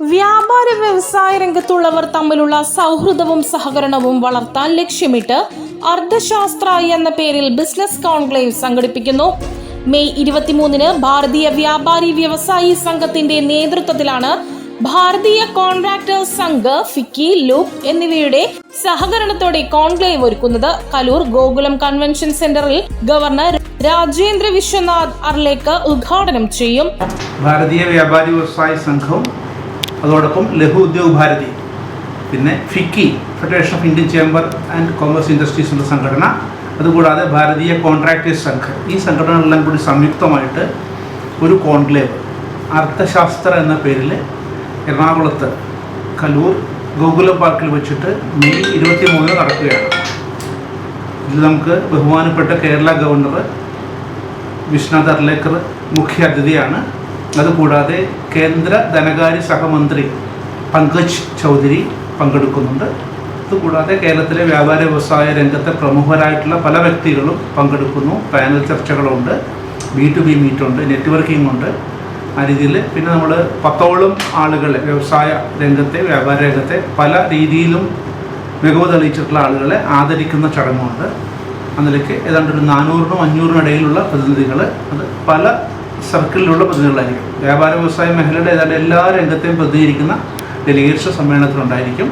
വ്യാപാര വ്യവസായ രംഗത്തുള്ളവർ തമ്മിലുള്ള സൗഹൃദവും സഹകരണവും വളർത്താൻ ലക്ഷ്യമിട്ട് അർദ്ധശാസ്ത്ര എന്ന പേരിൽ ബിസിനസ് കോൺക്ലേവ് സംഘടിപ്പിക്കുന്നു. മെയ് ഇരുപത്തിമൂന്നിന് ഭാരതീയ വ്യാപാരി വ്യവസായി സംഘത്തിന്റെ നേതൃത്വത്തിലാണ് ഭാരതീയ കോൺട്രാക്ടേഴ്സ് സംഘ് ഫിക്കി ലൂപ്പ് എന്നിവയുടെ സഹകരണത്തോടെ കോൺക്ലേവ് ഒരുക്കുന്നത്. കലൂർ ഗോകുലം കൺവെൻഷൻ സെന്ററിൽ ഗവർണർ രാജേന്ദ്ര വിശ്വനാഥ് അർലേക്ക് ഉദ്ഘാടനം ചെയ്യും. ഭാരതീയ വ്യാപാരി വ്യവസായ സംഘവും അതോടൊപ്പം ലഘു ഉദ്യോഗ ഭാരതി പിന്നെ FICCI federation of Indian chamber and commerce industries എന്ന സംഘടന അതുകൂടാതെ ഭാരതീയ കോൺട്രാക്ടേഴ്സ് സംഘം. ഈ സംഘടനകളെല്ലാം കൂടി സംയുക്തമായിട്ട് ഒരു കോൺക്ലേവ് അർത്ഥശാസ്ത്ര എന്ന പേരിൽ എറണാകുളത്ത് കലൂർ ഗോകുല പാർക്കിൽ വെച്ചിട്ട് മെയ് ഇരുപത്തി മൂന്നിന് നടക്കുകയാണ്. ഇതിൽ നമുക്ക് ബഹുമാനപ്പെട്ട കേരള ഗവർണർ വിശ്വനാഥ് അർലേക്കർ മുഖ്യ അതിഥിയാണ് അതുകൂടാതെ കേന്ദ്ര ധനകാര്യ സഹമന്ത്രി പങ്കജ് ചൗധരി പങ്കെടുക്കുന്നുണ്ട്. അതുകൂടാതെ കേരളത്തിലെ വ്യാപാര വ്യവസായ രംഗത്തെ പ്രമുഖരായിട്ടുള്ള പല വ്യക്തികളും പങ്കെടുക്കുന്നു. പാനൽ ചർച്ചകളുണ്ട് ബി ടു ബി മീറ്റുണ്ട് നെറ്റ്വർക്കിംഗ് ഉണ്ട് ആ രീതിയിൽ പിന്നെ നമ്മൾ പത്തോളം ആളുകളെ വ്യവസായ രംഗത്തെ വ്യാപാര രംഗത്തെ പല രീതിയിലും മികവ് തെളിയിച്ചിട്ടുള്ള ആളുകളെ ആദരിക്കുന്ന ചടങ്ങുണ്ട്. അതിലേക്ക് ഏതാണ്ട് ഒരു നാനൂറിനും അഞ്ഞൂറിനും ഇടയിലുള്ള പ്രതിനിധികൾ അത് പല സർക്കിളിലുള്ള പ്രതിനിധികളായിരിക്കും. വ്യാപാര വ്യവസായ മേഖലയുടെ ഏതാണ്ട് എല്ലാ രംഗത്തെയും പ്രതികരിക്കുന്ന ഡെലിഗേറ്റ്സ് സമ്മേളനത്തിലുണ്ടായിരിക്കും.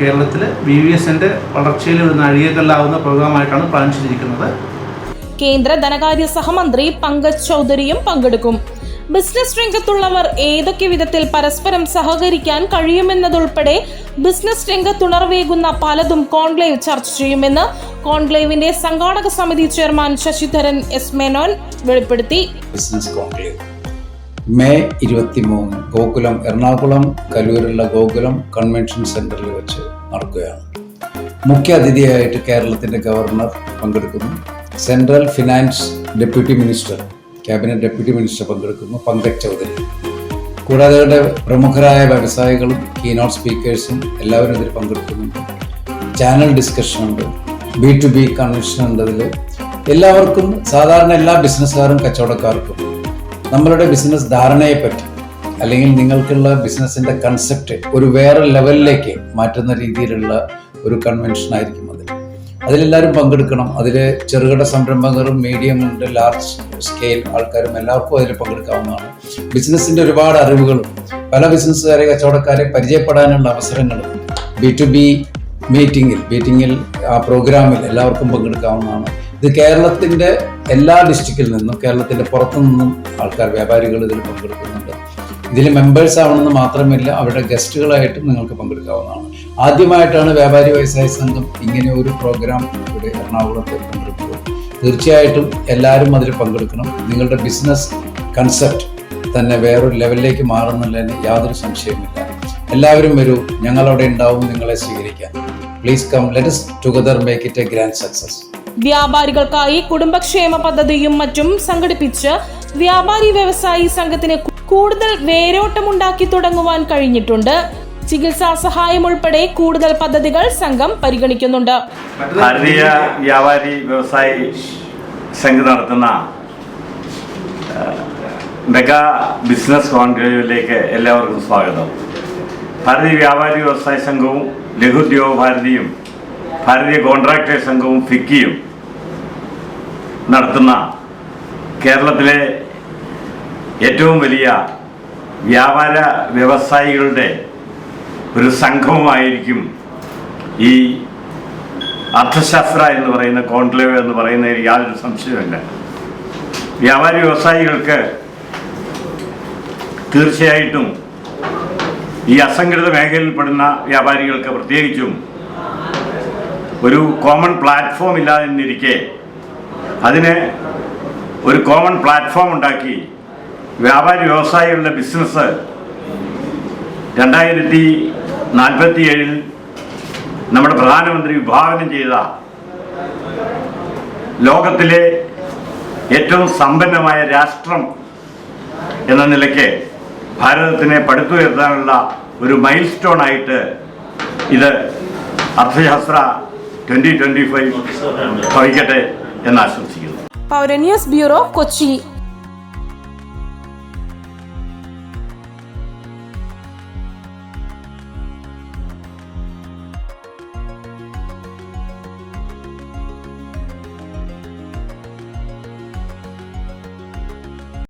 കേരളത്തിൽ ബി വി എസിന്റെ വളർച്ചയിൽ ഒരു നാഴികക്കല്ലാവുന്ന പ്രോഗ്രാമായിട്ടാണ് പ്ലാൻ ചെയ്തിരിക്കുന്നത്. കേന്ദ്ര ധനകാര്യ സഹമന്ത്രി പങ്കജ് ചൗധരിയും പങ്കെടുക്കും. ബിസിനസ് രംഗത്തുള്ളവർ ഏതൊക്കെ വിധത്തിൽ പരസ്പരം സഹകരിക്കാൻ കഴിയുമെന്നതുൾപ്പെടെ ബിസിനസ് രംഗത്തുണർവേകുന്ന പലതും കോൺക്ലേവ് ചർച്ച ചെയ്യുമെന്ന് കോൺക്ലേവിന്റെ സംഘാടക സമിതി ചെയർമാൻ ശശിധരൻ എസ് മേനോൻ വെളിപ്പെടുത്തി. Business conclave. മെയ് ഇരുപത്തി മൂന്ന് ഗോകുലം എറണാകുളം കലൂരുള്ള ഗോകുലം കൺവെൻഷൻ സെന്ററിൽ വെച്ച് നടക്കുകയാണ്. മുഖ്യ അതിഥിയായിട്ട് കേരളത്തിന്റെ ഗവർണർ പങ്കെടുക്കുന്നു. Central finance deputy minister cabinet deputy minister പങ്കെടുക്കുന്നു പങ്കജ് ചൗധരി. കൂടാതെ അവരുടെ പ്രമുഖരായ വ്യവസായികളും കീനോട്ട് സ്പീക്കേഴ്സും എല്ലാവരും ഇതിൽ പങ്കെടുക്കുന്നുണ്ട്. ചാനൽ ഡിസ്കഷൻ ഉണ്ട്. ബി ടു ബി കൺവെൻഷൻ ഉണ്ട് അതിൽ എല്ലാവർക്കും സാധാരണ എല്ലാ ബിസിനസ്സുകാരും കച്ചവടക്കാർക്കും നമ്മളുടെ ബിസിനസ് ധാരണയെപ്പറ്റി അല്ലെങ്കിൽ നിങ്ങൾക്കുള്ള ബിസിനസ്സിന്റെ കൺസെപ്റ്റ് ഒരു വേറെ ലെവലിലേക്ക് മാറ്റുന്ന രീതിയിലുള്ള ഒരു കൺവെൻഷൻ ആയിരിക്കും അതിലെല്ലാവരും പങ്കെടുക്കണം. അതിൽ ചെറുകിട സംരംഭകരും മീഡിയം ഉണ്ട് ലാർജ് സ്കെയിൽ ആൾക്കാരും എല്ലാവർക്കും അതിൽ പങ്കെടുക്കാവുന്നതാണ്. ബിസിനസ്സിന്റെ ഒരുപാട് അറിവുകളും പല ബിസിനസ്സുകാരെ കച്ചവടക്കാരെ പരിചയപ്പെടാനുള്ള അവസരങ്ങളും ബി ടു ബി മീറ്റിങ്ങിൽ മീറ്റിങ്ങിൽ ആ പ്രോഗ്രാമിൽ എല്ലാവർക്കും പങ്കെടുക്കാവുന്നതാണ്. ഇത് കേരളത്തിന്റെ എല്ലാ ഡിസ്ട്രിക്റ്റിൽ നിന്നും കേരളത്തിന്റെ പുറത്തു നിന്നും ആൾക്കാർ വ്യാപാരികൾ ഇതിൽ പങ്കെടുക്കുന്നുണ്ട്. ഇതിൽ മെമ്പേഴ്സ് ആവണമെന്ന് മാത്രമല്ല അവരുടെ ഗസ്റ്റുകളായിട്ടും നിങ്ങൾക്ക് പങ്കെടുക്കാവുന്നതാണ്. ആദ്യമായിട്ടാണ് വ്യാപാരി വ്യവസായ സംഘം ഇങ്ങനെ ഒരു പ്രോഗ്രാം ഇവിടെ എറണാകുളത്ത് പങ്കെടുക്കുക തീർച്ചയായിട്ടും എല്ലാവരും അതിൽ പങ്കെടുക്കണം. നിങ്ങളുടെ ബിസിനസ് കൺസെപ്റ്റ് തന്നെ വേറൊരു ലെവലിലേക്ക് മാറുന്നുള്ളതിന് യാതൊരു സംശയമില്ല എല്ലാവരും വരൂ. ഞങ്ങളവിടെ ഉണ്ടാവും. നിങ്ങളെ സ്വീകരിക്കാൻ please come let's together make it a grand success വ്യാപാരികൾക്കായി കുടുംബക്ഷേമ പദ്ധതിയും മറ്റും സംഘടിപ്പിച്ച് വ്യാപാരി വ്യവസായി സംഘത്തിന് കൂടുതൽ വേരോട്ടമുണ്ടാക്കി തുടങ്ങുവാൻ കഴിഞ്ഞിട്ടുണ്ട്. ചികിത്സാ സഹായം ഉൾപ്പെടെ കൂടുതൽ പദ്ധതികൾ സംഘം പരിഗണിക്കുന്നുണ്ട്. ഭാരതീയ വ്യാപാരി വ്യവസായി സംഘം നടത്തുന്ന മെഗാ ബിസിനസ് കോൺക്ലേവിലേക്ക് എല്ലാവർക്കും സ്വാഗതം. ഭാരതീയ വ്യാപാരി വ്യവസായ സംഘവും ലഘുദ്യോഗ ഭാരതിയും ഭാരതീയ കോൺട്രാക്ടേഴ്സ് സംഘവും ഫിക്കിയും നടത്തുന്ന കേരളത്തിലെ ഏറ്റവും വലിയ വ്യാപാര വ്യവസായികളുടെ ഒരു സംഘവുമായിരിക്കും ഈ അർത്ഥശാസ്ത്ര എന്ന് പറയുന്ന കോൺക്ലേവ് എന്ന് പറയുന്നതിൽ യാതൊരു സംശയമില്ല വ്യാപാരി വ്യവസായികൾക്ക് തീർച്ചയായിട്ടും ഈ അസംഘടിത മേഖലയിൽപ്പെടുന്ന വ്യാപാരികൾക്ക് പ്രത്യേകിച്ചും ഒരു കോമൺ പ്ലാറ്റ്ഫോം ഇല്ലാതിരിക്കെ അതിന് ഒരു കോമൺ പ്ലാറ്റ്ഫോം ഉണ്ടാക്കി വ്യാപാരി വ്യവസായികളുടെ ബിസിനസ് രണ്ടായിരത്തി നാൽപ്പത്തി ഏഴിൽ നമ്മുടെ പ്രധാനമന്ത്രി വിഭാവനം ചെയ്ത ലോകത്തിലെ ഏറ്റവും സമ്പന്നമായ രാഷ്ട്രം എന്ന നിലയ്ക്ക് ഭാരതത്തിനെ പടുത്തുയർത്താനുള്ള ഒരു മൈൽ സ്റ്റോൺ ആയിട്ട് ഇത് അർത്ഥശാസ്ത്ര ട്വന്റി ട്വന്റി ഫൈവ് ഭവിക്കട്ടെ എന്ന് ആശംസിക്കുന്നു. പൗര ന്യൂസ് ബ്യൂറോ കൊച്ചി.